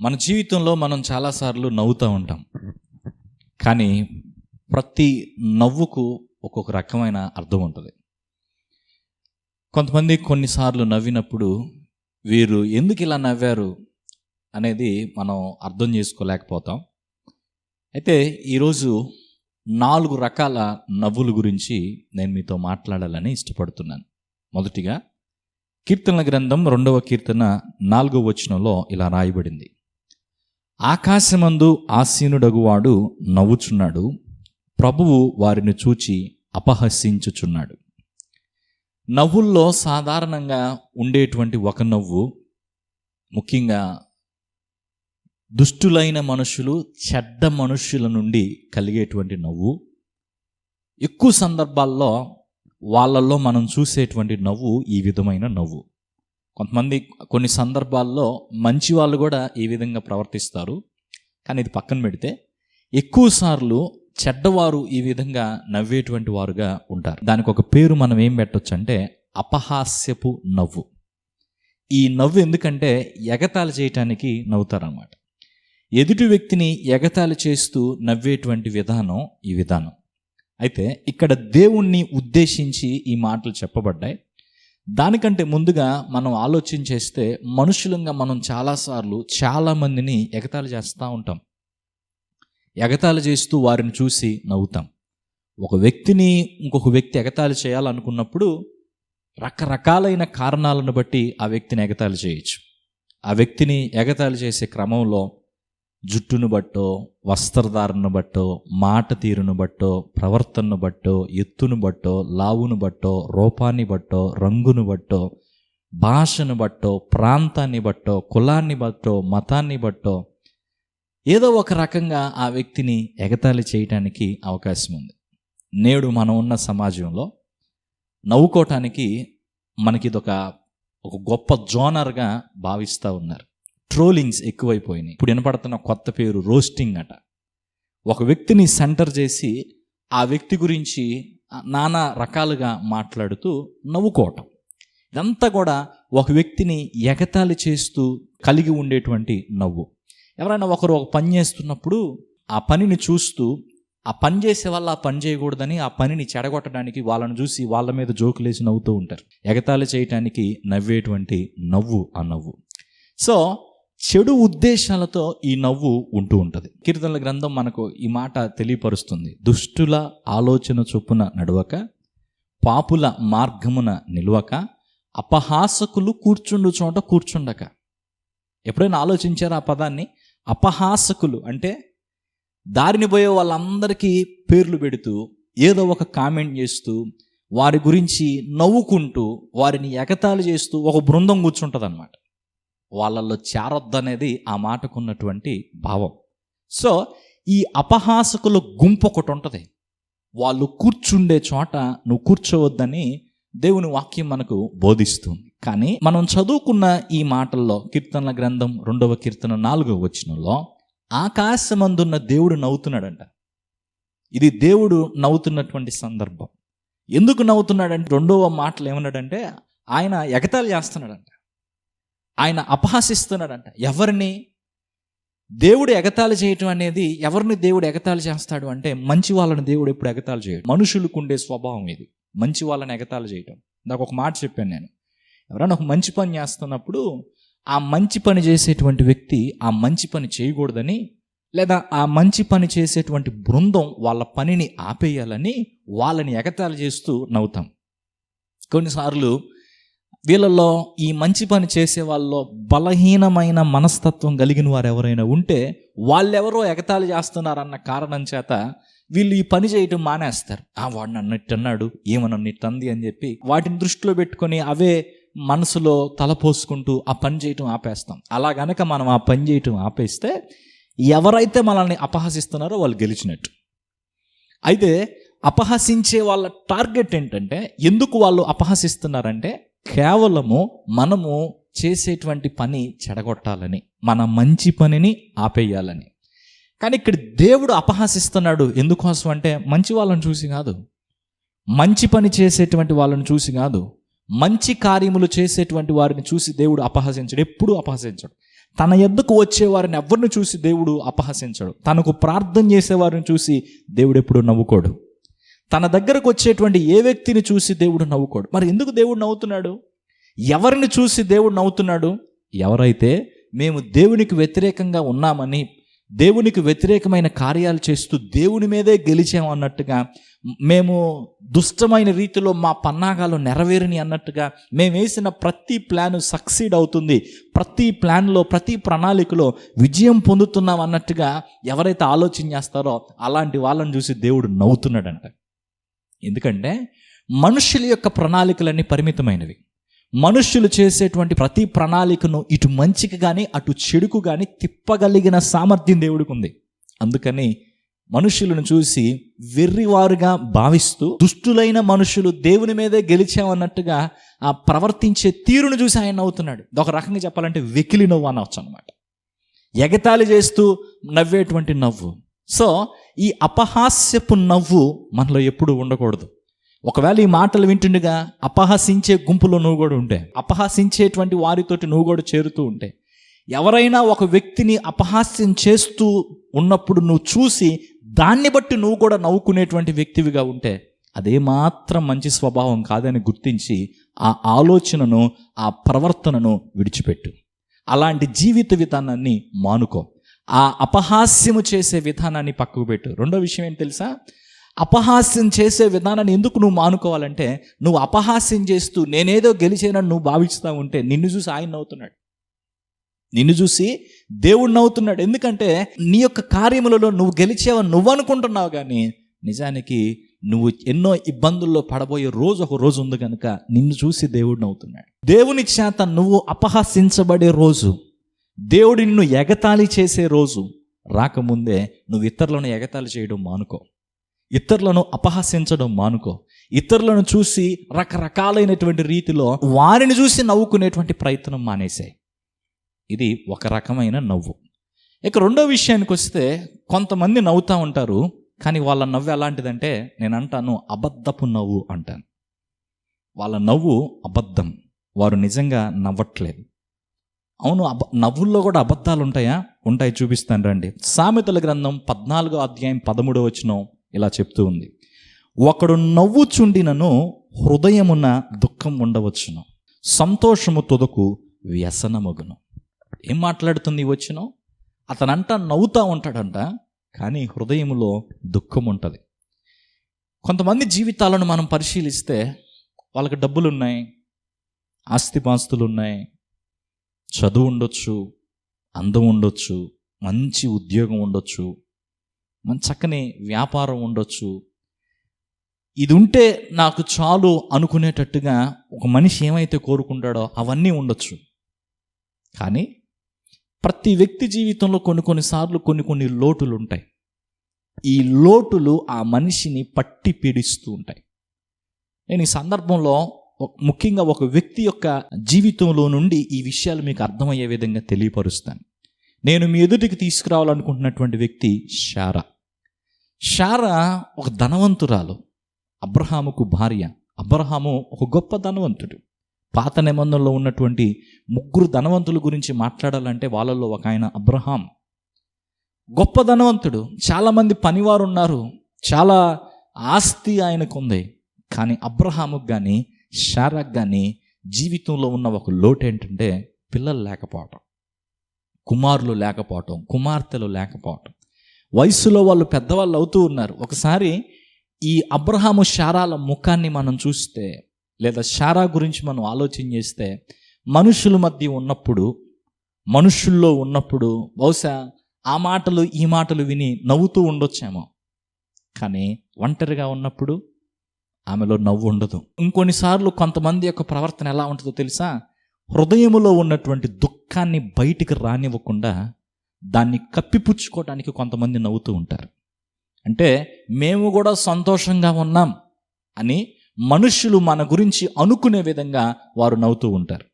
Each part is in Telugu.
మన జీవితంలో మనం చాలాసార్లు నవ్వుతూ ఉంటాం. కానీ ప్రతి నవ్వుకు ఒక్కొక్క రకమైన అర్థం ఉంటుంది. కొంతమంది కొన్నిసార్లు నవ్వినప్పుడు వీరు ఎందుకు ఇలా నవ్వారు అనేది మనం అర్థం చేసుకోలేకపోతాం. అయితే ఈరోజు నాలుగు రకాల నవ్వుల గురించి నేను మీతో మాట్లాడాలని ఇష్టపడుతున్నాను. మొదటిగా కీర్తనల గ్రంథం రెండవ కీర్తన నాలుగవ వచనంలో ఇలా రాయబడింది. ఆకాశమందు ఆసీనుడగువాడు నవ్వుచున్నాడు. ప్రభువు వారిని చూచి అపహసించుచున్నాడు. నవ్వుల్లో సాధారణంగా ఉండేటువంటి ఒక నవ్వు ముఖ్యంగా దుష్టులైన మనుషులు చెడ్డ మనుషుల నుండి కలిగేటువంటి నవ్వు. ఎక్కువ సందర్భాల్లో వాళ్ళల్లో మనం చూసేటువంటి నవ్వు ఈ విధమైన నవ్వు. కొంతమంది కొన్ని సందర్భాల్లో మంచి వాళ్ళు కూడా ఈ విధంగా ప్రవర్తిస్తారు. కానీ ఇది పక్కన పెడితే ఎక్కువ సార్లు చెడ్డవారు ఈ విధంగా నవ్వేటువంటి వారుగా ఉంటారు. దానికి ఒక పేరు మనం ఏం పెట్టొచ్చు అంటే అపహాస్యపు నవ్వు. ఈ నవ్వు ఎందుకంటే ఎగతాళి చేయటానికి నవ్వుతారన్నమాట. ఎదుటి వ్యక్తిని ఎగతాళి చేస్తూ నవ్వేటువంటి విధానం ఈ విధానం. అయితే ఇక్కడ దేవుణ్ణి ఉద్దేశించి ఈ మాటలు చెప్పబడ్డాయి. దానికంటే ముందుగా మనం ఆలోచన చేస్తే మనుషులంగా మనం చాలాసార్లు చాలామందిని ఎగతాళి చేస్తూ ఉంటాం. ఎగతాళి చేస్తూ వారిని చూసి నవ్వుతాం. ఒక వ్యక్తిని ఇంకొక వ్యక్తి ఎగతాళి చేయాలనుకున్నప్పుడు రకరకాలైన కారణాలను బట్టి ఆ వ్యక్తిని ఎగతాళి చేయొచ్చు. ఆ వ్యక్తిని ఎగతాళి చేసే క్రమంలో జుట్టును బట్టో వస్త్రధారణను బట్టో మాట తీరును బట్టో ప్రవర్తనను బట్టో ఎత్తును బట్టో లావును బట్టో రూపాన్ని బట్టో రంగును బట్టో భాషను బట్టో ప్రాంతాన్ని బట్టో కులాన్ని బట్టో మతాన్ని బట్టో ఏదో ఒక రకంగా ఆ వ్యక్తిని ఎగతాళి చేయటానికి అవకాశం ఉంది. నేడు మనం ఉన్న సమాజంలో నవ్వుకోవటానికి మనకి ఇదొక ఒక గొప్ప జోనర్గా భావిస్తూ ఉన్నారు. ట్రోలింగ్స్ ఎక్కువైపోయినాయి. ఇప్పుడు వినపడుతున్న కొత్త పేరు రోస్టింగ్ అట. ఒక వ్యక్తిని సెంటర్ చేసి ఆ వ్యక్తి గురించి నానా రకాలుగా మాట్లాడుతూ నవ్వుకోవటం. ఇదంతా కూడా ఒక వ్యక్తిని ఎగతాళి చేస్తూ కలిగి ఉండేటువంటి నవ్వు. ఎవరైనా ఒకరు ఒక పని చేస్తున్నప్పుడు ఆ పనిని చూస్తూ ఆ పని చేసే వాళ్ళు ఆ పని చేయకూడదని ఆ పనిని చెడగొట్టడానికి వాళ్ళని చూసి వాళ్ళ మీద జోకులేసి నవ్వుతూ ఉంటారు. ఎగతాళి చేయటానికి నవ్వేటువంటి నవ్వు ఆ నవ్వు. సో చెడు ఉద్దేశాలతో ఈ నవ్వు ఉంటూ ఉంటుంది. కీర్తనల గ్రంథం మనకు ఈ మాట తెలియపరుస్తుంది. దుష్టుల ఆలోచన చొప్పున నడవక పాపుల మార్గమున నిలవక అపహాసకులు కూర్చుండు చోట కూర్చుండక. ఎప్పుడైనా ఆలోచించారా ఆ పదాన్ని? అపహాసకులు అంటే దారిని పోయే వాళ్ళందరికీ పేర్లు పెడుతూ ఏదో ఒక కామెంట్ చేస్తూ వారి గురించి నవ్వుకుంటూ వారిని ఎగతాళి చేస్తూ ఒక బృందం కూర్చుంటుంది అనమాట వాళ్ళల్లో చేరొద్దనేది ఆ మాటకున్నటువంటి భావం. సో ఈ అపహాసకుల గుంపు ఒకటి ఉంటుంది. వాళ్ళు కూర్చుండే చోట నువ్వు కూర్చోవద్దని దేవుని వాక్యం మనకు బోధిస్తుంది. కానీ మనం చదువుకున్న ఈ మాటల్లో కీర్తనల గ్రంథం రెండవ కీర్తన నాలుగవ వచనంలో ఆకాశమందున్న దేవుడు నవ్వుతున్నాడంట. ఇది దేవుడు నవ్వుతున్నటువంటి సందర్భం. ఎందుకు నవ్వుతున్నాడంటే రెండవ మాటలు ఏమన్నాడంటే ఆయన ఎగతాళి చేస్తున్నాడంట. ఆయన అపహాసిస్తున్నాడంట. ఎవరిని? దేవుడు ఎగతాళి చేయటం అనేది ఎవరిని దేవుడు ఎగతాళి చేస్తాడు అంటే మంచి వాళ్ళని దేవుడు ఎప్పుడు ఎగతాళి చేయడు. మనుషులకు ఉండే స్వభావం ఇది. మంచి వాళ్ళని ఎగతాళి చేయటం. నాకు ఒక మాట చెప్పాను నేను. ఎవరైనా ఒక మంచి పని చేస్తున్నప్పుడు ఆ మంచి పని చేసేటువంటి వ్యక్తి ఆ మంచి పని చేయకూడదని లేదా ఆ మంచి పని చేసేటువంటి బృందం వాళ్ళ పనిని ఆపేయాలని వాళ్ళని ఎగతాళి చేస్తూ నవ్వుతాం. కొన్నిసార్లు వీళ్ళల్లో ఈ మంచి పని చేసే వాళ్ళలో బలహీనమైన మనస్తత్వం కలిగిన వారు ఎవరైనా ఉంటే వాళ్ళెవరో ఎగతాళి చేస్తున్నారన్న కారణం చేత వీళ్ళు ఈ పని చేయటం మానేస్తారు. ఆ వాడు నన్ను అన్నాడు ఏమన్నా ఇట్టంది అని చెప్పి వాటిని దృష్టిలో పెట్టుకొని అవే మనసులో తలపోసుకుంటూ ఆ పని చేయటం ఆపేస్తాం. అలా గనక మనం ఆ పని చేయటం ఆపేస్తే ఎవరైతే మనల్ని అపహసిస్తున్నారో వాళ్ళు గెలిచినట్టు. అయితే అపహసించే వాళ్ళ టార్గెట్ ఏంటంటే ఎందుకు వాళ్ళు అపహసిస్తున్నారంటే కేవలము మనము చేసేటువంటి పని చెడగొట్టాలని మన మంచి పనిని ఆపేయాలని. కానీ ఇక్కడ దేవుడు అపహాసిస్తున్నాడు. ఎందుకోసం అంటే మంచి వాళ్ళని చూసి కాదు. మంచి పని చేసేటువంటి వాళ్ళని చూసి కాదు. మంచి కార్యములు చేసేటువంటి వారిని చూసి దేవుడు అపహసించడు. ఎప్పుడూ అపహసించడు. తన ఎద్దుకు వచ్చేవారిని ఎవరిని చూసి దేవుడు అపహసించడు. తనకు ప్రార్థన చేసేవారిని చూసి దేవుడు ఎప్పుడు నవ్వుకోడు. తన దగ్గరకు వచ్చేటువంటి ఏ వ్యక్తిని చూసి దేవుడు నవ్వుకోడు? మరి ఎందుకు దేవుడు నవ్వుతున్నాడు? ఎవరిని చూసి దేవుడు నవ్వుతున్నాడు? ఎవరైతే మేము దేవునికి వ్యతిరేకంగా ఉన్నామని దేవునికి వ్యతిరేకమైన కార్యాలు చేస్తూ దేవుని మీదే గెలిచాము అన్నట్టుగా మేము దుష్టమైన రీతిలో మా పన్నాగాలు నెరవేరిని అన్నట్టుగా మేము వేసిన ప్రతి ప్లాన్ సక్సీడ్ అవుతుంది. ప్రతి ప్లాన్లో ప్రతి ప్రణాళికలో విజయం పొందుతున్నాం అన్నట్టుగా ఎవరైతే ఆలోచన చేస్తారో అలాంటి వాళ్ళని చూసి దేవుడు నవ్వుతున్నాడంట. ఎందుకంటే మనుషుల యొక్క ప్రణాళికలన్నీ పరిమితమైనవి. మనుష్యులు చేసేటువంటి ప్రతి ప్రణాళికను ఇటు మంచికి కానీ అటు చెడుకు కానీ తిప్పగలిగిన సామర్థ్యం దేవుడికి ఉంది అందుకని మనుషులను చూసి వెర్రివారుగా భావిస్తూ దుష్టులైన మనుషులు దేవుని మీదే గెలిచామన్నట్టుగా ఆ ప్రవర్తించే తీరును చూసి ఆయన నవ్వుతున్నాడు. ఒక రకంగా చెప్పాలంటే వెకిలి నవ్వు అనవచ్చు అనమాట ఎగతాళి చేస్తూ నవ్వేటువంటి నవ్వు. సో ఈ అపహాస్యపు నవ్వు మనలో ఎప్పుడు ఉండకూడదు. ఒకవేళ ఈ మాటలు వింటుండగా అపహసించే గుంపులో నువ్వు కూడా ఉంటే అపహసించేటువంటి వారితోటి నువ్వు కూడా చేరుతూ ఉంటే ఎవరైనా ఒక వ్యక్తిని అపహాస్యం చేస్తూ ఉన్నప్పుడు నువ్వు చూసి దాన్ని బట్టి నువ్వు కూడా నవ్వుకునేటువంటి వ్యక్తివిగా ఉంటే అదే మాత్రం మంచి స్వభావం కాదని గుర్తించి ఆ ఆలోచనను ఆ ప్రవర్తనను విడిచిపెట్టు. అలాంటి జీవిత విధానాన్ని మానుకో. ఆ అపహాస్యము చేసే విధానాన్ని పక్కకు పెట్టు. రెండో విషయం ఏంటి తెలుసా? అపహాస్యం చేసే విధానాన్ని ఎందుకు నువ్వు మానుకోవాలంటే నువ్వు అపహాస్యం చేస్తూ నేనేదో గెలిచేనని నువ్వు భావిస్తూ ఉంటే నిన్ను చూసి ఆయన నవ్వుతున్నాడు. నిన్ను చూసి దేవుడు నవ్వుతున్నాడు. ఎందుకంటే నీ యొక్క కార్యములలో నువ్వు గెలిచేవని నువ్వు అనుకుంటున్నావు కానీ నిజానికి నువ్వు ఎన్నో ఇబ్బందుల్లో పడబోయే రోజు ఒక రోజు ఉంది కనుక నిన్ను చూసి దేవుడు నవ్వుతున్నాడు. దేవుని చేత నువ్వు అపహాసించబడే రోజు దేవుడు నిన్ను ఎగతాళి చేసే రోజు రాకముందే నువ్వు ఇతరులను ఎగతాళి చేయడం మానుకో. ఇతరులను అపహసించడం మానుకో. ఇతరులను చూసి రకరకాలైనటువంటి రీతిలో వారిని చూసి నవ్వుకునేటువంటి ప్రయత్నం మానేసాయి. ఇది ఒక రకమైన నవ్వు. ఇక రెండో విషయానికి వస్తే కొంతమంది నవ్వుతూ ఉంటారు కానీ వాళ్ళ నవ్వు ఎలాంటిదంటే నేను అంటాను అబద్ధపు నవ్వు అంటాను. వాళ్ళ నవ్వు అబద్ధం. వారు నిజంగా నవ్వట్లేదు. అవును అబ నవ్వుల్లో కూడా అబద్ధాలు ఉంటాయా ఉంటాయి చూపిస్తాను రండి. సామెతల గ్రంథం పద్నాలుగో అధ్యాయం పదమూడో వచనం ఇలా చెప్తూ ఉంది. ఒకడు నవ్వుచుండినను హృదయమున దుఃఖం ఉండవచ్చును. సంతోషము తొదకు వ్యసనమగును. ఏం మాట్లాడుతుంది ఈ అతనంట నవ్వుతూ ఉంటాడంట కానీ హృదయంలో దుఃఖం ఉంటుంది కొంతమంది జీవితాలను మనం పరిశీలిస్తే వాళ్ళకి డబ్బులు ఉన్నాయి ఆస్తిపాస్తులు ఉన్నాయి చదువు ఉండొచ్చు అందం ఉండొచ్చు మంచి ఉద్యోగం ఉండొచ్చు మంచి చక్కని వ్యాపారం ఉండొచ్చు. ఇది ఉంటే నాకు చాలు అనుకునేటట్టుగా ఒక మనిషి ఏమైతే కోరుకుంటాడో అవన్నీ ఉండొచ్చు. కానీ ప్రతి వ్యక్తి జీవితంలో కొన్ని కొన్నిసార్లు కొన్ని కొన్ని లోటులు ఉంటాయి ఈ లోటులు ఆ మనిషిని పట్టి పీడిస్తూ ఉంటాయి. నేను ఈ సందర్భంలో ముఖ్యంగా ఒక వ్యక్తి యొక్క జీవితంలో నుండి ఈ విషయాలు మీకు అర్థమయ్యే విధంగా తెలియపరుస్తాను. నేను మీ ఎదుటికి తీసుకురావాలనుకుంటున్నటువంటి వ్యక్తి షారా. షారా ఒక ధనవంతురాలు. అబ్రహాముకు భార్య. అబ్రహాము ఒక గొప్ప ధనవంతుడు. పాత నిబంధనలో ఉన్నటువంటి ముగ్గురు ధనవంతుల గురించి మాట్లాడాలంటే వాళ్ళలో ఒక ఆయన అబ్రహాం. గొప్ప ధనవంతుడు. చాలామంది పనివారు ఉన్నారు. చాలా ఆస్తి ఆయనకు ఉంది కానీ అబ్రహాముకు కానీ షారాకు కానీ జీవితంలో ఉన్న ఒక లోటు ఏంటంటే పిల్లలు లేకపోవటం. కుమారులు లేకపోవటం కుమార్తెలు లేకపోవటం. వయసులో వాళ్ళు పెద్దవాళ్ళు అవుతూ ఉన్నారు. ఒకసారి ఈ అబ్రహాము షారాల ముఖాన్ని మనం చూస్తే లేదా షారా గురించి మనం ఆలోచన చేస్తే మనుషుల మధ్య ఉన్నప్పుడు మనుషుల్లో ఉన్నప్పుడు బహుశా ఆ మాటలు ఈ మాటలు విని నవ్వుతూ ఉండొచ్చేమో. కానీ ఒంటరిగా ఉన్నప్పుడు ఆమెలో నవ్వు ఉండదు. ఇంకొన్నిసార్లు కొంతమంది యొక్క ప్రవర్తన ఎలా ఉంటుందో తెలుసా? హృదయములో ఉన్నటువంటి దుఃఖాన్ని బయటికి రానివ్వకుండా దాన్ని కప్పిపుచ్చుకోవడానికి కొంతమంది నవ్వుతూ ఉంటారు. అంటే మేము కూడా సంతోషంగా ఉన్నాం అని మనుషులు మన గురించి అనుకునే విధంగా వారు నవ్వుతూ ఉంటారు.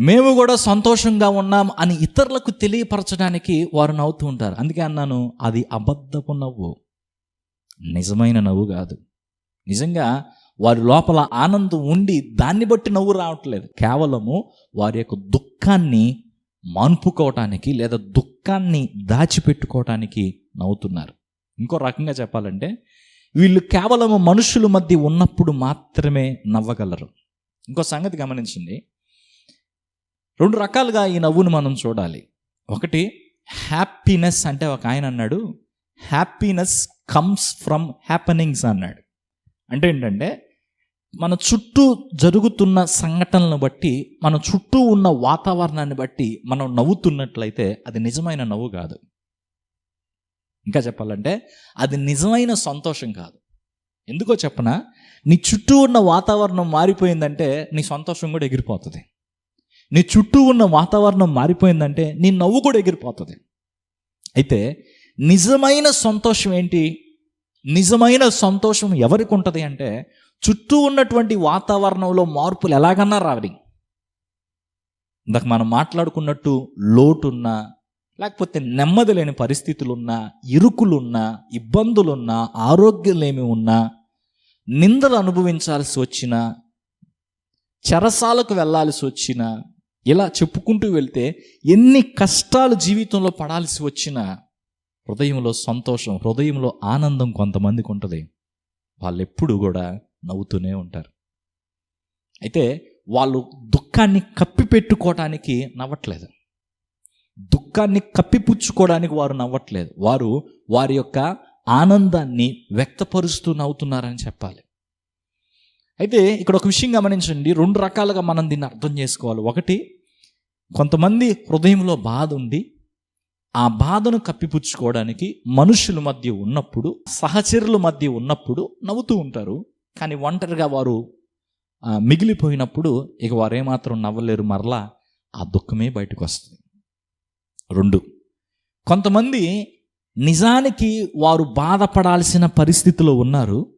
మేము కూడా సంతోషంగా ఉన్నాం అని ఇతరులకు తెలియపరచడానికి వారు నవ్వుతూ ఉంటారు. అందుకే అన్నాను అది అబద్ధపు నవ్వు. నిజమైన నవ్వు కాదు. నిజంగా వారి లోపల ఆనందం ఉండి దాన్ని బట్టి నవ్వు రావట్లేదు. కేవలము వారి యొక్క దుఃఖాన్ని మాన్పుకోవటానికి లేదా దుఃఖాన్ని దాచిపెట్టుకోవటానికి నవ్వుతున్నారు. ఇంకో రకంగా చెప్పాలంటే వీళ్ళు కేవలం మనుషుల మధ్య ఉన్నప్పుడు మాత్రమే నవ్వగలరు. ఇంకో సంగతి గమనించండి. రెండు రకాలుగా ఈ నవ్వును మనం చూడాలి. ఒకటి హ్యాపీనెస్ అంటే ఒక ఆయన అన్నాడు హ్యాపీనెస్ కమ్స్ ఫ్రమ్ హ్యాపనింగ్స్ అన్నాడు. అంటే ఏంటంటే మన చుట్టూ జరుగుతున్న సంఘటనలను బట్టి మన చుట్టూ ఉన్న వాతావరణాన్ని బట్టి మనం నవ్వుతున్నట్లయితే అది నిజమైన నవ్వు కాదు. ఇంకా చెప్పాలంటే అది నిజమైన సంతోషం కాదు. ఎందుకో చెప్పనా? నీ చుట్టూ ఉన్న వాతావరణం మారిపోయిందంటే నీ సంతోషం కూడా ఎగిరిపోతుంది. నీ చుట్టూ ఉన్న వాతావరణం మారిపోయిందంటే నీ నవ్వు కూడా ఎగిరిపోతుంది. అయితే నిజమైన సంతోషం ఏంటి? నిజమైన సంతోషం ఎవరికి ఉంటుంది అంటే చుట్టూ ఉన్నటువంటి వాతావరణంలో మార్పులు ఎలాగన్నా రావాలి ఇందాక మనం మాట్లాడుకున్నట్టు లోటున్నా లేకపోతే నెమ్మది లేని పరిస్థితులున్నా ఇరుకులున్నా ఇబ్బందులున్నా ఆరోగ్యలేమి ఉన్నా నిందలు అనుభవించాల్సి వచ్చినా చెరసాలకు వెళ్ళాల్సి వచ్చినా ఇలా చెప్పుకుంటూ వెళ్తే ఎన్ని కష్టాలు జీవితంలో పడాల్సి వచ్చినా హృదయంలో సంతోషం హృదయంలో ఆనందం కొంతమందికి ఉంటుంది. వాళ్ళు ఎప్పుడు కూడా నవ్వుతూనే ఉంటారు. అయితే వాళ్ళు దుఃఖాన్ని కప్పిపెట్టుకోవటానికి నవ్వట్లేదు. దుఃఖాన్ని కప్పిపుచ్చుకోవడానికి వారు నవ్వట్లేదు. వారు వారి యొక్క ఆనందాన్ని వ్యక్తపరుస్తూ నవ్వుతున్నారని చెప్పాలి. అయితే ఇక్కడ ఒక విషయం గమనించండి. రెండు రకాలుగా మనం దీన్ని అర్థం చేసుకోవాలి. ఒకటి కొంతమంది హృదయంలో బాధ ఉండి ఆ బాధను కప్పిపుచ్చుకోవడానికి మనుషుల మధ్య ఉన్నప్పుడు సహచరుల మధ్య ఉన్నప్పుడు నవ్వుతూ ఉంటారు. కానీ ఒంటరిగా వారు మిగిలిపోయినప్పుడు ఇక వారు ఏమాత్రం నవ్వలేరు. మరలా ఆ దుఃఖమే బయటకు వస్తుంది రెండు కొంతమంది నిజానికి వారు బాధపడాల్సిన పరిస్థితిలో ఉన్నారు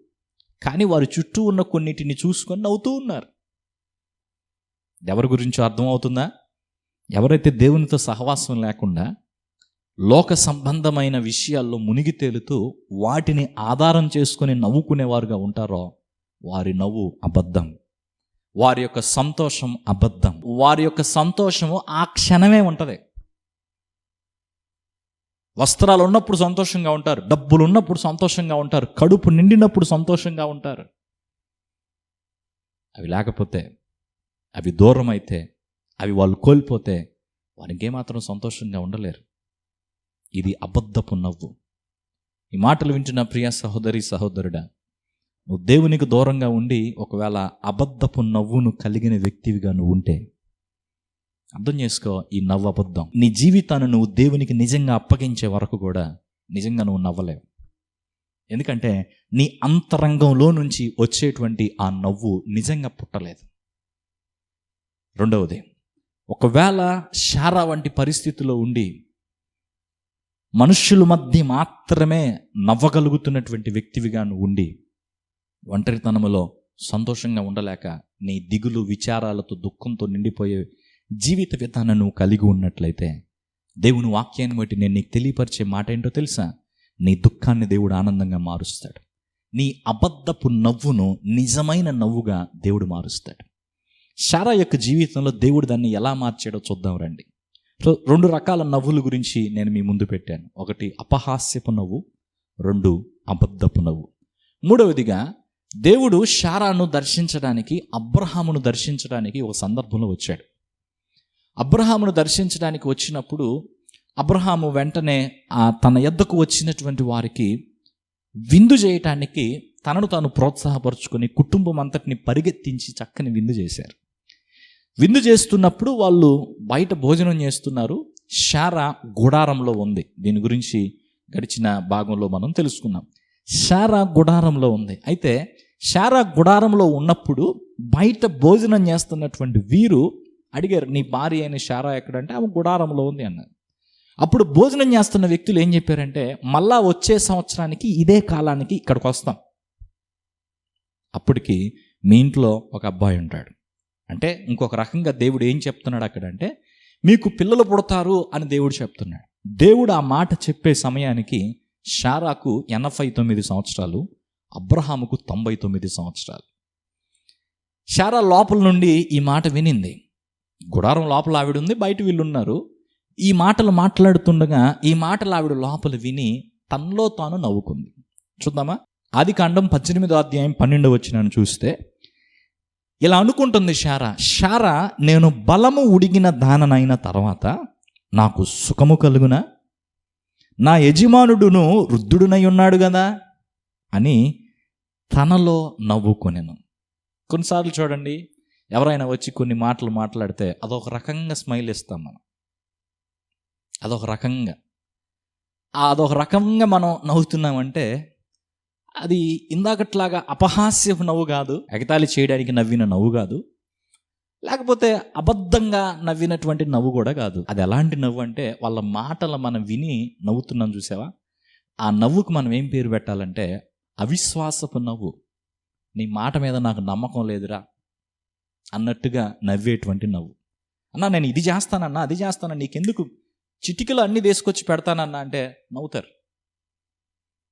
కానీ వారి చుట్టూ ఉన్న కొన్నిటిని చూసుకొని నవ్వుతూ ఉన్నారు. ఎవరి గురించో అర్థమవుతుందా ఎవరైతే దేవునితో సహవాసం లేకుండా లోక సంబంధమైన విషయాల్లో మునిగి తేలుతూ వాటిని ఆధారం చేసుకొని నవ్వుకునేవారుగా ఉంటారో వారి నవ్వు అబద్ధం. వారి యొక్క సంతోషం అబద్ధం. వారి యొక్క సంతోషము ఆ క్షణమే ఉంటుంది. వస్త్రాలు ఉన్నప్పుడు సంతోషంగా ఉంటారు. డబ్బులు ఉన్నప్పుడు సంతోషంగా ఉంటారు. కడుపు నిండినప్పుడు సంతోషంగా ఉంటారు. అవి లేకపోతే అవి దూరం అయితే అవి వాళ్ళు కోల్పోతే వారికి ఏమాత్రం సంతోషంగా ఉండలేరు. ఇది అబద్ధపు నవ్వు. ఈ మాటలు వింటున్న ప్రియ సహోదరి సహోదరుడా నువ్వు దేవునికి దూరంగా ఉండి ఒకవేళ అబద్ధపు నవ్వును కలిగిన వ్యక్తివిగా నువ్వు ఉంటే అర్థం చేసుకో ఈ నవ్వు అబద్ధం. నీ జీవితాన్ని నువ్వు దేవునికి నిజంగా అప్పగించే వరకు కూడా నిజంగా నువ్వు నవ్వలేవు. ఎందుకంటే నీ అంతరంగంలో నుంచి వచ్చేటువంటి ఆ నవ్వు నిజంగా పుట్టలేదు. రెండవది ఒకవేళ శారా వంటి పరిస్థితిలో ఉండి మనుష్యుల మధ్య మాత్రమే నవ్వగలుగుతున్నటువంటి వ్యక్తివిగా నువ్వు ఉండి ఒంటరితనములో సంతోషంగా ఉండలేక నీ దిగులు విచారాలతో దుఃఖంతో నిండిపోయే జీవిత విధానం నువ్వు కలిగి ఉన్నట్లయితే దేవుని వాక్యాన్ని బట్టి నేను నీకు తెలియపరిచే మాట ఏంటో తెలుసా? నీ దుఃఖాన్ని దేవుడు ఆనందంగా మారుస్తాడు. నీ అబద్ధపు నవ్వును నిజమైన నవ్వుగా దేవుడు మారుస్తాడు. శారా యొక్క జీవితంలో దేవుడు దాన్ని ఎలా మార్చాడో చూద్దాం రండి. సో రెండు రకాల నవ్వుల గురించి నేను మీ ముందు పెట్టాను. ఒకటి అపహాస్యపు నవ్వు రెండు అబద్ధపు నవ్వు. మూడవదిగా దేవుడు షారాను దర్శించడానికి అబ్రహామును దర్శించడానికి ఒక సందర్భంలో వచ్చాడు. అబ్రహామును దర్శించడానికి వచ్చినప్పుడు అబ్రహాము వెంటనే ఆ తన ఎద్దకు వచ్చినటువంటి వారికి విందు చేయటానికి తనను తాను ప్రోత్సాహపరుచుకొని కుటుంబం అంతటిని పరిగెత్తించి చక్కని విందు చేశారు. విందు చేస్తున్నప్పుడు వాళ్ళు బయట భోజనం చేస్తున్నారు. శారా గుడారంలో ఉంది. దీని గురించి గడిచిన భాగంలో మనం తెలుసుకున్నాం. శారా గుడారంలో ఉంది. అయితే శారా గుడారంలో ఉన్నప్పుడు బయట భోజనం చేస్తున్నటువంటి వీరు అడిగారు నీ భార్య అయిన శారా ఎక్కడంటే ఆమె గుడారంలో ఉంది అన్నారు. అప్పుడు భోజనం చేస్తున్న వ్యక్తులు ఏం చెప్పారంటే మళ్ళా వచ్చే సంవత్సరానికి ఇదే కాలానికి ఇక్కడికి వస్తాం. అప్పటికి మీ ఇంట్లో ఒక అబ్బాయి ఉంటాడు. అంటే ఇంకొక రకంగా దేవుడు ఏం చెప్తున్నాడు అక్కడంటే మీకు పిల్లలు పుడతారు అని దేవుడు చెప్తున్నాడు. దేవుడు ఆ మాట చెప్పే సమయానికి షారాకు ఎనభై తొమ్మిది సంవత్సరాలు అబ్రహాముకు తొంభై తొమ్మిది సంవత్సరాలు. షారా లోపల నుండి ఈ మాట వినింది. గుడారం లోపల ఆవిడ ఉంది బయట వీళ్ళు ఉన్నారు ఈ మాటలు మాట్లాడుతుండగా ఈ మాటలు ఆవిడ లోపల విని తనలో తాను నవ్వుకుంది. చూద్దామా? ఆది కాండం పద్దెనిమిదో అధ్యాయం పన్నెండు వచ్చినను చూస్తే ఇలా అనుకుంటుంది షారా షారా నేను బలము ఉడిగిన దాననైన తర్వాత నాకు సుఖము కలుగునా? నా యజమానుడును వృద్ధుడునై ఉన్నాడు కదా అని తనలో నవ్వుకొనెను. కొన్నిసార్లు చూడండి ఎవరైనా వచ్చి కొన్ని మాటలు మాట్లాడితే అదొక రకంగా స్మైల్ ఇస్తాం మనం. అదొక రకంగా. అదొక రకంగా మనం నవ్వుతున్నామంటే అది ఇందాకట్లాగా అపహాస్యపు నవ్వు కాదు ఎగతాళి చేయడానికి నవ్విన నవ్వు కాదు లేకపోతే అబద్ధంగా నవ్వినటువంటి నవ్వు కూడా కాదు. అది ఎలాంటి నవ్వు అంటే వాళ్ళ మాటలు మనం విని నవ్వుతున్నాం చూసావా? ఆ నవ్వుకు మనం ఏం పేరు పెట్టాలంటే అవిశ్వాసపు నవ్వు. నీ మాట మీద నాకు నమ్మకం లేదురా అన్నట్టుగా నవ్వేటువంటి నవ్వు. అన్నా నేను ఇది చేస్తానన్నా అది చేస్తానన్నా నీకెందుకు చిటికలు అన్నీ తీసుకొచ్చి పెడతానన్నా అంటే నవ్వుతారు.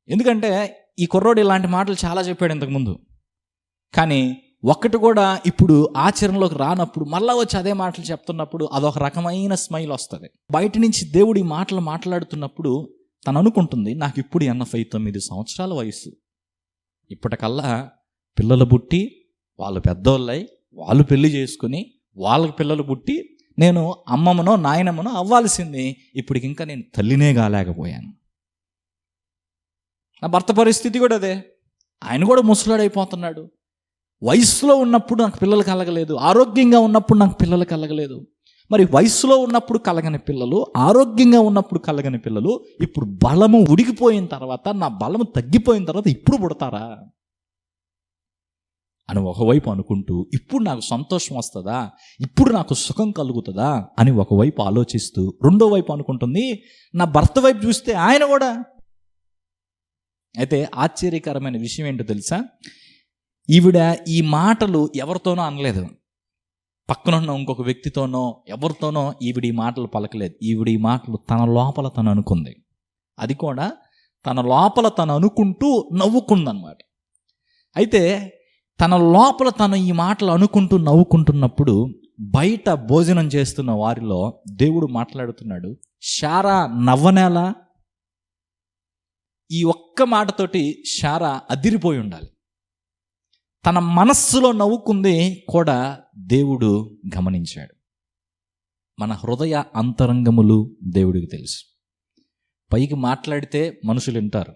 ఎందుకంటే ఈ కుర్రోడు ఇలాంటి మాటలు చాలా చెప్పాడు ఇంతకుముందు కానీ ఒక్కటి కూడా ఇప్పుడు ఆచరణలోకి రానప్పుడు మళ్ళా వచ్చి అదే మాటలు చెప్తున్నప్పుడు అదొక రకమైన స్మైల్ వస్తుంది. బయట నుంచి దేవుడు ఈ మాటలు మాట్లాడుతున్నప్పుడు తను అనుకుంటుంది నాకు ఇప్పుడు ఎనభై తొమ్మిది సంవత్సరాల వయసు ఇప్పటికల్లా పిల్లలు పుట్టి వాళ్ళు పెద్దోళ్ళై వాళ్ళు పెళ్ళి చేసుకుని వాళ్ళకి పిల్లలు పుట్టి నేను అమ్మమ్మనో నాయనమ్మనో అవ్వాల్సింది ఇప్పటికి ఇంకా నేను తల్లినే కాలేకపోయాను. నా భర్త పరిస్థితి కూడా అదే. ఆయన కూడా ముసలాడైపోతున్నాడు. వయసులో ఉన్నప్పుడు నాకు పిల్లలు కలగలేదు ఆరోగ్యంగా ఉన్నప్పుడు నాకు పిల్లలు కలగలేదు. మరి వయసులో ఉన్నప్పుడు కలగని పిల్లలు ఆరోగ్యంగా ఉన్నప్పుడు కలగని పిల్లలు ఇప్పుడు బలము ఉడికిపోయిన తర్వాత నా బలము తగ్గిపోయిన తర్వాత ఇప్పుడు పుడతారా? అని ఒకవైపు అనుకుంటూ ఇప్పుడు నాకు సంతోషం వస్తుందా? ఇప్పుడు నాకు సుఖం కలుగుతుందా? అని ఒకవైపు ఆలోచిస్తూ రెండో వైపు అనుకుంటుంది నా భర్త వైపు చూస్తే ఆయన కూడా. అయితే ఆశ్చర్యకరమైన విషయం ఏంటో తెలుసా? ఈవిడ ఈ మాటలు ఎవరితోనో అనలేదు. పక్కనున్న ఇంకొక వ్యక్తితోనో ఎవరితోనో ఈవిడ ఈ మాటలు పలకలేదు. ఈవిడ ఈ మాటలు తన లోపల తను అనుకుంది. అది కూడా తన లోపల తను అనుకుంటూ నవ్వుకుందనమాట అయితే తన లోపల తను ఈ మాటలు అనుకుంటూ నవ్వుకుంటున్నప్పుడు బయట భోజనం చేస్తున్న వారిలో దేవుడు మాట్లాడుతున్నాడు శారా నవ్వనేలా? ఈ ఒక్క మాటతోటి శారా అదిరిపోయి ఉండాలి. తన మనస్సులో నవ్వుకుంది కూడా దేవుడు గమనించాడు. మన హృదయ అంతరంగములు దేవుడికి తెలుసు. పైకి మాట్లాడితే మనుషులు వింటారు.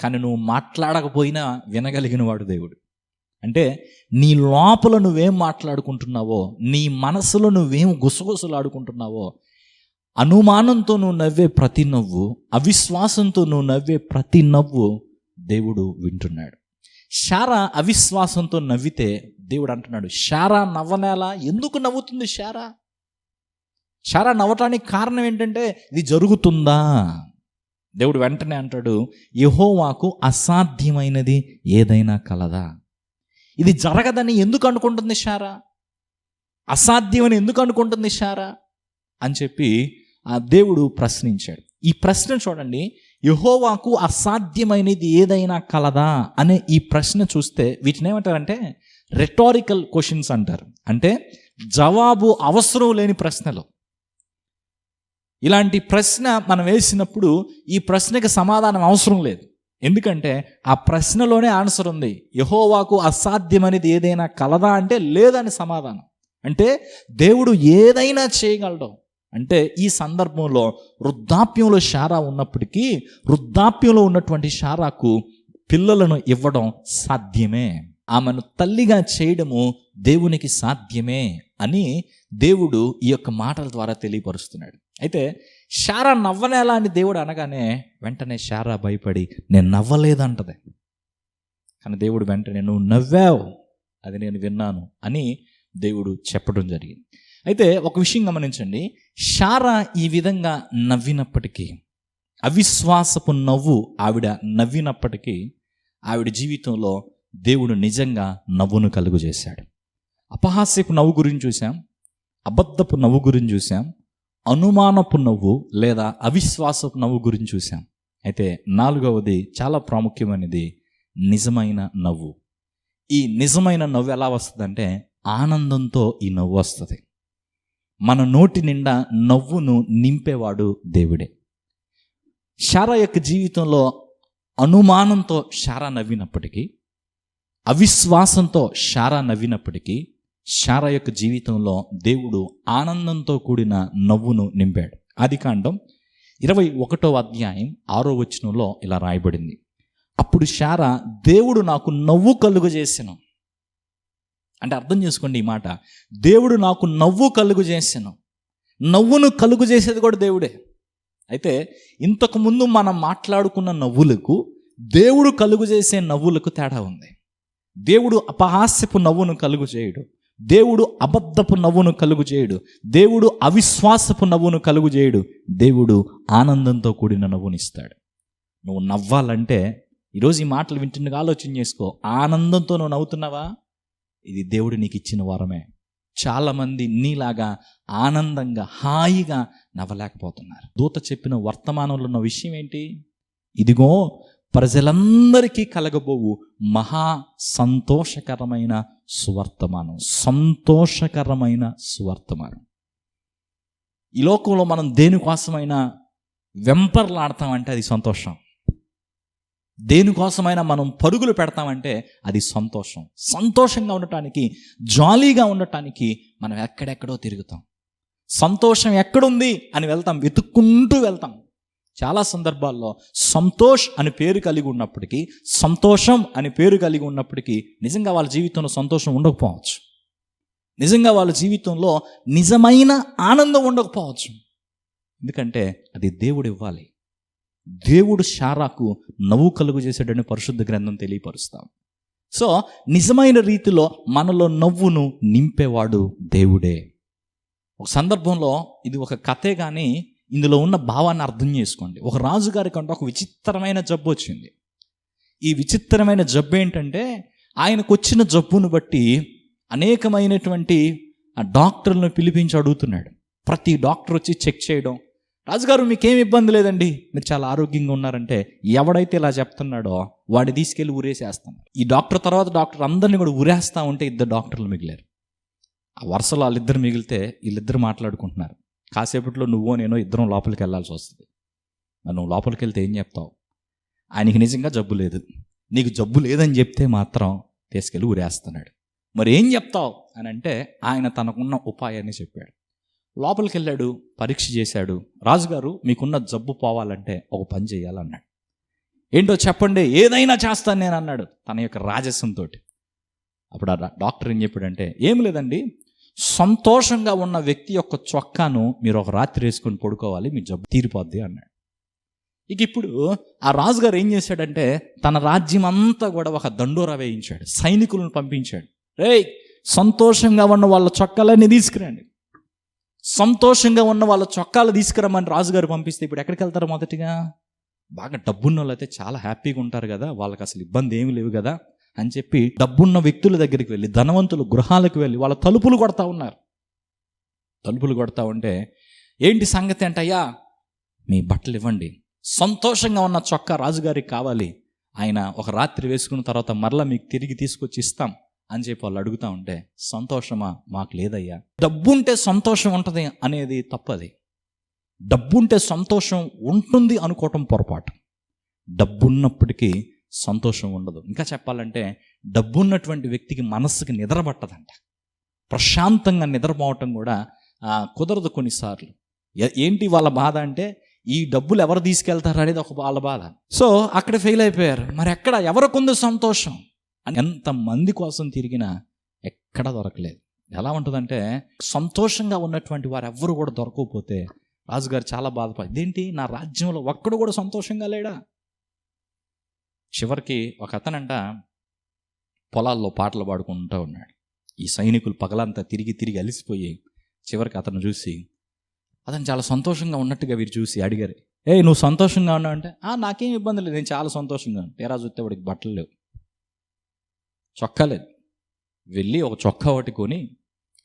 కానీ నువ్వు మాట్లాడకపోయినా వినగలిగిన వాడు దేవుడు. అంటే నీ లోపల నువ్వేం మాట్లాడుకుంటున్నావో నీ మనసులో నువ్వేం గుసగుసలాడుకుంటున్నావో అనుమానంతో నువ్వు నవ్వే ప్రతి నవ్వు అవిశ్వాసంతో నువ్వు నవ్వే ప్రతి నవ్వు దేవుడు వింటున్నాడు. షారా అవిశ్వాసంతో నవ్వితే దేవుడు అంటున్నాడు షారా నవ్వనేలా? ఎందుకు నవ్వుతుంది షారా షారా నవ్వటానికి కారణం ఏంటంటే ఇది జరుగుతుందా? దేవుడు వెంటనే అంటాడు యహోవాకు అసాధ్యమైనది ఏదైనా కలదా? ఇది జరగదని ఎందుకు అనుకుంటుంది షారా అసాధ్యమని ఎందుకు అనుకుంటుంది షారా అని చెప్పి ఆ దేవుడు ప్రశ్నించాడు. ఈ ప్రశ్న చూడండి యహోవాకు అసాధ్యమైనది ఏదైనా కలదా అనే ఈ ప్రశ్న చూస్తే వీటిని ఏమంటారంటే రెటారికల్ క్వశ్చన్స్ అంటారు. అంటే జవాబు అవసరం లేని ప్రశ్నలు. ఇలాంటి ప్రశ్న మనం వేసినప్పుడు ఈ ప్రశ్నకి సమాధానం అవసరం లేదు. ఎందుకంటే ఆ ప్రశ్నలోనే ఆన్సర్ ఉంది. యహోవాకు అసాధ్యమనేది ఏదైనా కలదా అంటే లేదని సమాధానం. అంటే దేవుడు ఏదైనా చేయగలడు. అంటే ఈ సందర్భంలో వృద్ధాప్యంలో షారా ఉన్నప్పటికీ వృద్ధాప్యంలో ఉన్నటువంటి షారాకు పిల్లలను ఇవ్వడం సాధ్యమే. ఆమెను తల్లిగా చేయడము దేవునికి సాధ్యమే అని దేవుడు ఈ యొక్క మాటల ద్వారా తెలియపరుస్తున్నాడు. అయితే షారా నవ్వనేలా అని దేవుడు అనగానే వెంటనే షారా భయపడి నేను నవ్వలేదంటది. కానీ దేవుడు వెంటనే నువ్వు నవ్వావు అది నేను విన్నాను అని దేవుడు చెప్పడం జరిగింది. అయితే ఒక విషయం గమనించండి. షారా ఈ విధంగా నవ్వినప్పటికీ అవిశ్వాసపు నవ్వు ఆవిడ నవ్వినప్పటికీ ఆవిడ జీవితంలో దేవుడు నిజంగా నవ్వును కలుగు చేశాడు. అపహాస్యపు నవ్వు గురించి చూసాం అబద్ధపు నవ్వు గురించి చూసాం అనుమానపు నవ్వు లేదా అవిశ్వాసపు నవ్వు గురించి చూసాం అయితే నాలుగవది చాలా ప్రాముఖ్యమైనది నిజమైన నవ్వు. ఈ నిజమైన నవ్వు ఎలా వస్తుందంటే ఆనందంతో ఈ నవ్వు వస్తుంది. మన నోటి నిండా నవ్వును నింపేవాడు దేవుడే. శారా యొక్క జీవితంలో అనుమానంతో శారా నవ్వినప్పటికీ అవిశ్వాసంతో శారా నవ్వినప్పటికీ శారా యొక్క జీవితంలో దేవుడు ఆనందంతో కూడిన నవ్వును నింపాడు. ఆది కాండం ఇరవై ఒకటో అధ్యాయం ఆరో వచనంలో ఇలా రాయబడింది. అప్పుడు శారా దేవుడు నాకు నవ్వు కలుగు అంటే అర్థం చేసుకోండి ఈ మాట. దేవుడు నాకు నవ్వు కలుగు చేసెను నవ్వును కలుగు చేసేది కూడా దేవుడే. అయితే ఇంతకుముందు మనం మాట్లాడుకున్న నవ్వులకు దేవుడు కలుగు చేసే నవ్వులకు తేడా ఉంది. దేవుడు అపహాస్యపు నవ్వును కలుగు చేయడు. దేవుడు అబద్ధపు నవ్వును కలుగు చేయడు. దేవుడు అవిశ్వాసపు నవ్వును కలుగు చేయడు. దేవుడు ఆనందంతో కూడిన నవ్వునిస్తాడు నువ్వు నవ్వాలంటే ఈరోజు ఈ మాటలు వింటుండగా ఆలోచన చేసుకో. ఆనందంతో నువ్వు నవ్వుతున్నావా? ఇది దేవుడు నీకు ఇచ్చిన వరమే. చాలామంది నీలాగా ఆనందంగా హాయిగా నవ్వలేకపోతున్నారు. దూత చెప్పిన వర్తమానంలో ఉన్న విషయం ఏంటి? ఇదిగో ప్రజలందరికీ కలగబోవు మహా సంతోషకరమైన సువర్తమానం. సంతోషకరమైన సువర్తమానం. ఈ లోకంలో మనం దేనికోసమైనా వెంపర్లాడతామంటే అది సంతోషం. దేనికోసమైనా మనం పరుగులు పెడతామంటే అది సంతోషం. సంతోషంగా ఉండటానికి జాలీగా ఉండటానికి మనం ఎక్కడెక్కడో తిరుగుతాం. సంతోషం ఎక్కడుంది అని వెళ్తాం వెతుక్కుంటూ వెళ్తాం. చాలా సందర్భాల్లో సంతోష్ అని పేరు కలిగి ఉన్నప్పటికీ సంతోషం అని పేరు కలిగి ఉన్నప్పటికీ నిజంగా వాళ్ళ జీవితంలో సంతోషం ఉండకపోవచ్చు. నిజంగా వాళ్ళ జీవితంలో నిజమైన ఆనందం ఉండకపోవచ్చు. ఎందుకంటే అది దేవుడు ఇవ్వాలి దేవుడు శారాకు నవ్వు కలుగు చేశాడని పరిశుద్ధ గ్రంథం తెలియపరుస్తాం. సో నిజమైన రీతిలో మనలో నవ్వును నింపేవాడు దేవుడే. ఒక సందర్భంలో ఇది ఒక కథే కానీ ఇందులో ఉన్న భావాన్ని అర్థం చేసుకోండి. ఒక రాజుగారి కంటే ఒక విచిత్రమైన జబ్బు వచ్చింది. ఈ విచిత్రమైన జబ్బు ఏంటంటే ఆయనకు వచ్చిన జబ్బును బట్టి అనేకమైనటువంటి ఆ డాక్టర్లను పిలిపించి అడుగుతున్నాడు. ప్రతి డాక్టర్ వచ్చి చెక్ చేయడం రాజుగారు మీకేం ఇబ్బంది లేదండి? మీరు చాలా ఆరోగ్యంగా ఉన్నారంటే ఎవడైతే ఇలా చెప్తున్నాడో వాడిని తీసుకెళ్ళి ఊరేసేస్తాం. ఈ డాక్టర్ తర్వాత డాక్టర్ అందరినీ కూడా ఊరేస్తా ఉంటే ఇద్దరు డాక్టర్లు మిగిలారు. ఆ వరుసలో వాళ్ళిద్దరు మిగిలితే వీళ్ళిద్దరు మాట్లాడుకుంటున్నారు. కాసేపట్లో నువ్వో నేనో ఇద్దరం లోపలికి వెళ్ళాల్సి వస్తుంది. మరి నువ్వు లోపలికి వెళ్తే ఏం చెప్తావు? ఆయనకి నిజంగా జబ్బు లేదు. నీకు జబ్బు లేదని చెప్తే మాత్రం తీసుకెళ్ళి ఊరేస్తున్నాడు. మరి ఏం చెప్తావు? అని అంటే ఆయన తనకున్న ఉపాయాన్ని చెప్పాడు. లోపలికి వెళ్ళాడు పరీక్ష చేశాడు. రాజుగారు మీకున్న జబ్బు పోవాలంటే ఒక పని చేయాలన్నాడు. ఏంటో చెప్పండి ఏదైనా చేస్తాను నేను అన్నాడు తన యొక్క రాజస్యంతో అప్పుడు ఆ డాక్టర్ ఏం చెప్పాడంటే ఏం లేదండి సంతోషంగా ఉన్న వ్యక్తి యొక్క చొక్కాను మీరు ఒక రాత్రి వేసుకొని పడుకోవాలి మీ జబ్బు తీరిపోద్ది అన్నాడు. ఇక ఇప్పుడు ఆ రాజుగారు ఏం చేశాడంటే తన రాజ్యం అంతా కూడా ఒక దండోరా వేయించాడు సైనికులను పంపించాడు. రేయ్ సంతోషంగా ఉన్న వాళ్ళ చొక్కాలన్నీ తీసుకురండి. సంతోషంగా ఉన్న వాళ్ళ చొక్కాలు తీసుకురమ్మని రాజుగారు పంపిస్తే ఇప్పుడు ఎక్కడికి వెళ్తారు మొదటిగా? బాగా డబ్బున్న వాళ్ళు అయితే చాలా హ్యాపీగా ఉంటారు కదా వాళ్ళకి అసలు ఇబ్బంది ఏమి లేవు కదా అని చెప్పి డబ్బున్న వ్యక్తుల దగ్గరికి వెళ్ళి ధనవంతులు గృహాలకు వెళ్ళి వాళ్ళ తలుపులు కొడతా ఉన్నారు. తలుపులు కొడతా ఉంటే ఏంటి సంగతి అంటే అయ్యా మీ బట్టలు ఇవ్వండి. సంతోషంగా ఉన్న చొక్కా రాజుగారికి కావాలి. ఆయన ఒక రాత్రి వేసుకున్న తర్వాత మరలా మీకు తిరిగి తీసుకొచ్చి ఇస్తాం. అని చెప్పి వాళ్ళు అడుగుతా ఉంటే సంతోషమా? మాకు లేదయ్యా. డబ్బుంటే సంతోషం ఉంటుంది అనేది తప్పది. డబ్బుంటే సంతోషం ఉంటుంది అనుకోవటం పొరపాటు. డబ్బున్నప్పటికీ సంతోషం ఉండదు. ఇంకా చెప్పాలంటే డబ్బున్నటువంటి వ్యక్తికి మనస్సుకి నిద్ర పట్టదంట. ప్రశాంతంగా నిద్రపోవటం కూడా కుదరదు కొన్నిసార్లు. ఏంటి వాళ్ళ బాధ అంటే ఈ డబ్బులు ఎవరు తీసుకెళ్తారు అనేది ఒక వాళ్ళ బాధ. సో అక్కడ ఫెయిల్ అయిపోయారు. మరి ఎక్కడ? ఎవరికుంది సంతోషం? అని ఎంతమంది కోసం తిరిగినా ఎక్కడ దొరకలేదు. ఎలా ఉంటుందంటే సంతోషంగా ఉన్నటువంటి వారు ఎవ్వరు కూడా దొరకకపోతే రాజుగారు చాలా బాధపడి ఇదేంటి? నా రాజ్యంలో ఒక్కడు కూడా సంతోషంగా లేడా? చివరికి ఒక అతనంట పొలాల్లో పాటలు పాడుకుంటూ ఉన్నాడు. ఈ సైనికులు పగలంతా తిరిగి తిరిగి అలిసిపోయి చివరికి అతను చూసి అతను చాలా సంతోషంగా ఉన్నట్టుగా వీరు చూసి అడిగారు ఏ నువ్వు సంతోషంగా ఉన్నావు అంటే "ఆ, నాకేం ఇబ్బంది లేదు నేను చాలా సంతోషంగా ఉన్నాను. తీరా చూస్తే వాడికి బట్టలు లేవు. చొక్కా లేదు వెళ్ళి ఒక చొక్కా ఒకటి కొని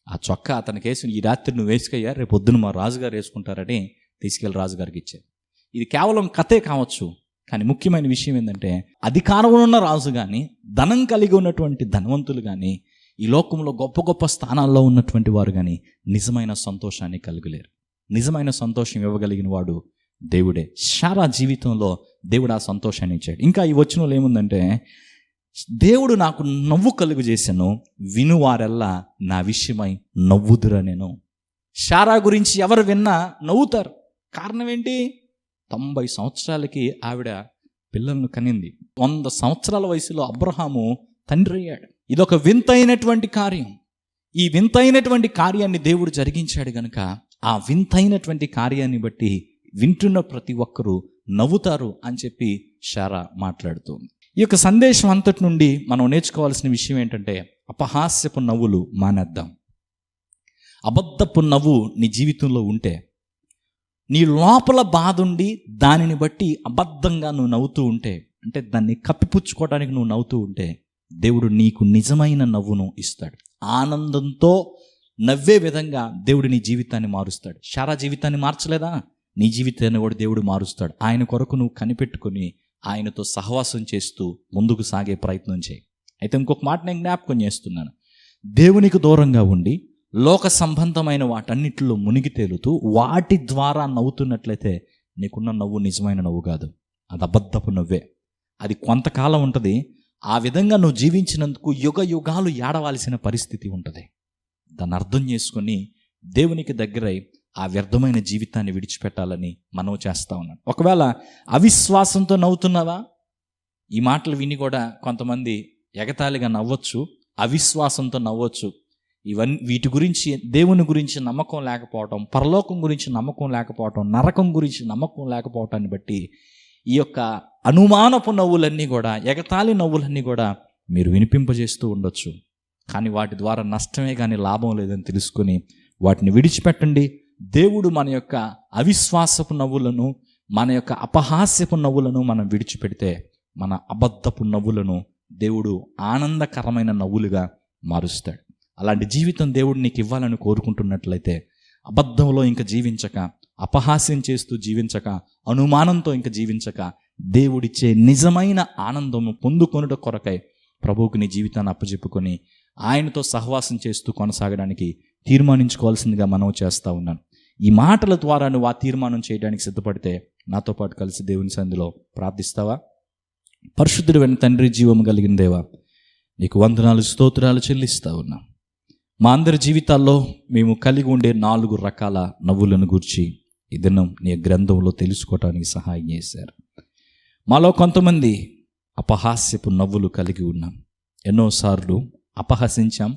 ఆ చొక్కా అతనికి వేసి ఈ రాత్రి నువ్వు వేసుకయ్యా రేపు పొద్దున మా రాజుగారు వేసుకుంటారని తీసుకెళ్ళి రాజుగారికి ఇచ్చారు. ఇది కేవలం కథే కావచ్చు కానీ ముఖ్యమైన విషయం ఏంటంటే అధికారంలో ఉన్న రాజు కానీ ధనం కలిగి ఉన్నటువంటి ధనవంతులు కానీ ఈ లోకంలో గొప్ప గొప్ప స్థానాల్లో ఉన్నటువంటి వారు కానీ నిజమైన సంతోషాన్ని కలగలేరు. నిజమైన సంతోషం ఇవ్వగలిగిన వాడు దేవుడే. శారా జీవితంలో దేవుడు ఆ సంతోషాన్ని ఇచ్చాడు. ఇంకా ఈ వచనంలో ఏముందంటే దేవుడు నాకు నవ్వు కలుగు చేశాను వినువారెల్లా నా విషయమై నవ్వుదురా నేను. శారా గురించి ఎవరు విన్నా నవ్వుతారు. కారణం ఏంటి? తొంభై సంవత్సరాలకి ఆవిడ పిల్లలను కనింది. వంద సంవత్సరాల వయసులో అబ్రహాము తండ్రి అయ్యాడు. ఇదొక వింతైనటువంటి కార్యం. ఈ వింతైనటువంటి కార్యాన్ని దేవుడు జరిగించాడు గనుక ఆ వింతైనటువంటి కార్యాన్ని బట్టి వింటున్న ప్రతి ఒక్కరూ నవ్వుతారు అని చెప్పి షారా మాట్లాడుతుంది. ఈ యొక్క సందేశం అంతటి నుండి మనం నేర్చుకోవాల్సిన విషయం ఏంటంటే అపహాస్యపు నవ్వులు మానేద్దాం. అబద్ధపు నవ్వు నీ జీవితంలో ఉంటే నీ లోపల బాధ ఉండి దానిని బట్టి అబద్ధంగా నువ్వు నవ్వుతూ ఉంటే అంటే దాన్ని కప్పిపుచ్చుకోవడానికి నువ్వు నవ్వుతూ ఉంటే దేవుడు నీకు నిజమైన నవ్వును ఇస్తాడు. ఆనందంతో నవ్వే విధంగా దేవుడు నీ జీవితాన్ని మారుస్తాడు. శారా జీవితాన్ని మార్చలేదా? నీ జీవితాన్ని కూడా దేవుడు మారుస్తాడు. ఆయన కొరకు నువ్వు కనిపెట్టుకొని ఆయనతో సహవాసం చేస్తూ ముందుకు సాగే ప్రయత్నం చేయి. అయితే ఇంకొక మాట నేను జ్ఞాపకం చేస్తున్నాను. దేవునికి దూరంగా ఉండి లోక సంబంధమైన వాటన్నిటిలో మునిగి తేలుతూ వాటి ద్వారా నవ్వుతున్నట్లయితే నీకున్న నవ్వు నిజమైన నవ్వు కాదు. అది అబద్ధపు నవ్వే. అది కొంతకాలం ఉంటుంది. ఆ విధంగా నువ్వు జీవించినందుకు యుగ యుగాలు ఏడవాల్సిన పరిస్థితి ఉంటుంది. దాన్ని అర్థం చేసుకొని దేవునికి దగ్గరై ఆ వ్యర్థమైన జీవితాన్ని విడిచిపెట్టాలని మనం చేస్తూ ఉన్నాం ఒకవేళ అవిశ్వాసంతో నవ్వుతున్నావా? ఈ మాటలు విని కూడా కొంతమంది ఎగతాళిగా నవ్వచ్చు అవిశ్వాసంతో నవ్వచ్చు. ఇవన్నీ వీటి గురించి దేవుని గురించి నమ్మకం లేకపోవటం పరలోకం గురించి నమ్మకం లేకపోవటం నరకం గురించి నమ్మకం లేకపోవటాన్ని బట్టి ఈ యొక్క అనుమానపు నవ్వులన్నీ కూడా ఎగతాళి నవ్వులన్నీ కూడా మీరు వినిపింపజేస్తూ ఉండొచ్చు. కానీ వాటి ద్వారా నష్టమే కానీ లాభం లేదని తెలుసుకొని వాటిని విడిచిపెట్టండి దేవుడు మన యొక్క అవిశ్వాసపు నవ్వులను మన యొక్క అపహాస్యపు నవ్వులను మనం విడిచిపెడితే మన అబద్ధపు నవ్వులను దేవుడు ఆనందకరమైన నవ్వులుగా మారుస్తాడు. అలాంటి జీవితం దేవుడు నీకు ఇవ్వాలని కోరుకుంటున్నట్లయితే అబద్ధంలో ఇంకా జీవించక అపహాస్యం చేస్తూ జీవించక అనుమానంతో ఇంకా జీవించక దేవుడిచ్చే నిజమైన ఆనందము పొందుకొనుట కొరకై ప్రభువుకి నీ జీవితాన్ని అప్పచెప్పుకొని ఆయనతో సహవాసం చేస్తూ కొనసాగడానికి తీర్మానించుకోవాల్సిందిగా మనం చేస్తూ ఉన్నాను. ఈ మాటల ద్వారా నువ్వు ఆ తీర్మానం చేయడానికి సిద్ధపడితే నాతో పాటు కలిసి దేవుని సంధిలో ప్రార్థిస్తావా? పరిశుద్ధుడు వెన తండ్రి జీవము కలిగిన దేవా నీకు వందనాలు స్తోత్రాలు చెల్లిస్తా ఉన్నా. మా అందరి జీవితాల్లో మేము కలిగి ఉండే నాలుగు రకాల నవ్వులను గురించి ఈ దినం నీ గ్రంథంలో తెలుసుకోవటానికి సహాయం చేశారు. మాలో కొంతమంది అపహాస్యపు నవ్వులు కలిగి ఉన్నాం. ఎన్నోసార్లు అపహసించాం.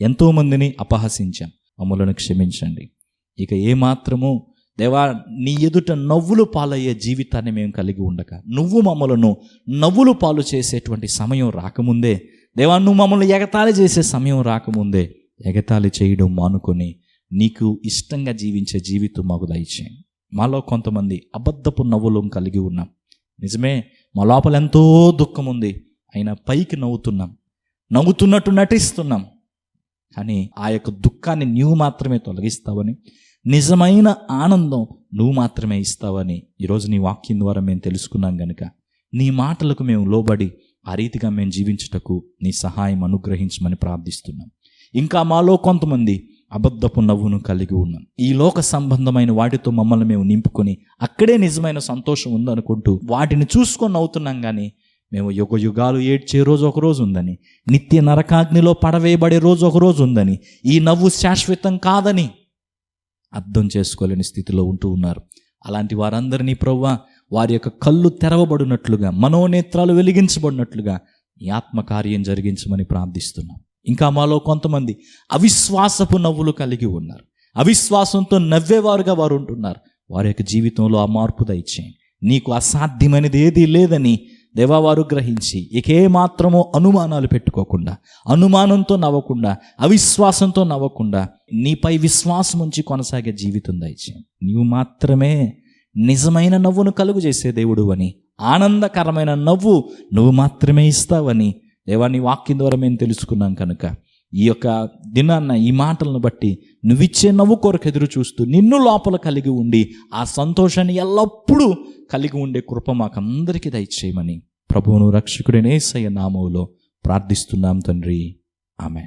ఎంతోమందిని అపహసించాం. మమ్మలను క్షమించండి. ఇక ఏమాత్రము దేవా నీ ఎదుట నవ్వులు పాలయ్యే జీవితాన్ని మేము కలిగి ఉండక. నువ్వు మమ్మలను నవ్వులు పాలు చేసేటువంటి సమయం రాకముందే దేవా నువ్వు మమ్మల్ని ఎగతాళి చేసే సమయం రాకముందే ఎగతాళి చేయడం మానుకొని నీకు ఇష్టంగా జీవించే జీవితం మాకు దయచేయండి మాలో కొంతమంది అబద్ధపు నవ్వులు కలిగి ఉన్నాం. నిజమే మా లోపల ఎంతో దుఃఖం ఉంది అయినా పైకి నవ్వుతున్నాం. నవ్వుతున్నట్టు నటిస్తున్నాం. కానీ ఆ యొక్క దుఃఖాన్ని నీవు మాత్రమే తొలగిస్తావని నిజమైన ఆనందం నువ్వు మాత్రమే ఇస్తావని ఈరోజు నీ వాక్యం ద్వారా మేము తెలుసుకున్నాం గనుక. నీ మాటలకు మేము లోబడి ఆ రీతిగా మేము జీవించుటకు నీ సహాయం అనుగ్రహించమని ప్రార్థిస్తున్నాం. ఇంకా మాలో కొంతమంది అబద్ధపు నవ్వును కలిగి ఉన్నాం. ఈ లోక సంబంధమైన వాటితో మమ్మల్ని మేము నింపుకొని అక్కడే నిజమైన సంతోషం ఉందనుకుంటూ వాటిని చూసుకొని నవ్వుతున్నాం కానీ మేము యుగ యుగాలు ఏడ్చే రోజు ఒక రోజు ఉందని నిత్య నరకాగ్నిలో పడవేయబడే రోజు ఒక రోజు ఉందని ఈ నవ్వు శాశ్వతం కాదని అర్థం చేసుకోలేని స్థితిలో ఉంటూ ఉన్నారు. అలాంటి వారందరినీ ప్రవ్వ వారి యొక్క కళ్ళు తెరవబడినట్లుగా మనోనేత్రాలు వెలిగించబడినట్లుగా నీ ఆత్మకార్యం జరిగించమని ప్రార్థిస్తున్నాం. ఇంకా మాలో కొంతమంది అవిశ్వాసపు నవ్వులు కలిగి ఉన్నారు. అవిశ్వాసంతో నవ్వేవారుగా వారు ఉంటున్నారు. వారి యొక్క జీవితంలో ఆ మార్పు దయచేయండి. నీకు అసాధ్యమైనది ఏదీ లేదని దేవావారు గ్రహించి ఇకే అనుమానాలు పెట్టుకోకుండా అనుమానంతో నవ్వకుండా అవిశ్వాసంతో నవ్వకుండా నీపై విశ్వాసం ఉంచి కొనసాగే జీవితం దయచి నీవు మాత్రమే నిజమైన నవ్వును కలుగు చేసే దేవుడు అని ఆనందకరమైన నవ్వు నువ్వు మాత్రమే ఇస్తావని దేవా నీ వాక్యం ద్వారా మేము తెలుసుకున్నాం కనుక ఈ యొక్క దినాన్న ఈ మాటలను బట్టి నువ్విచ్చే నవ్వు కొరకు ఎదురు చూస్తూ నిన్ను లోపల కలిగి ఉండి ఆ సంతోషాన్ని ఎల్లప్పుడూ కలిగి ఉండే కృప మాకందరికీ దయచేయమని ప్రభువును రక్షకుడినేసయ్య నామంలో ప్రార్థిస్తున్నాం తండ్రి. ఆమె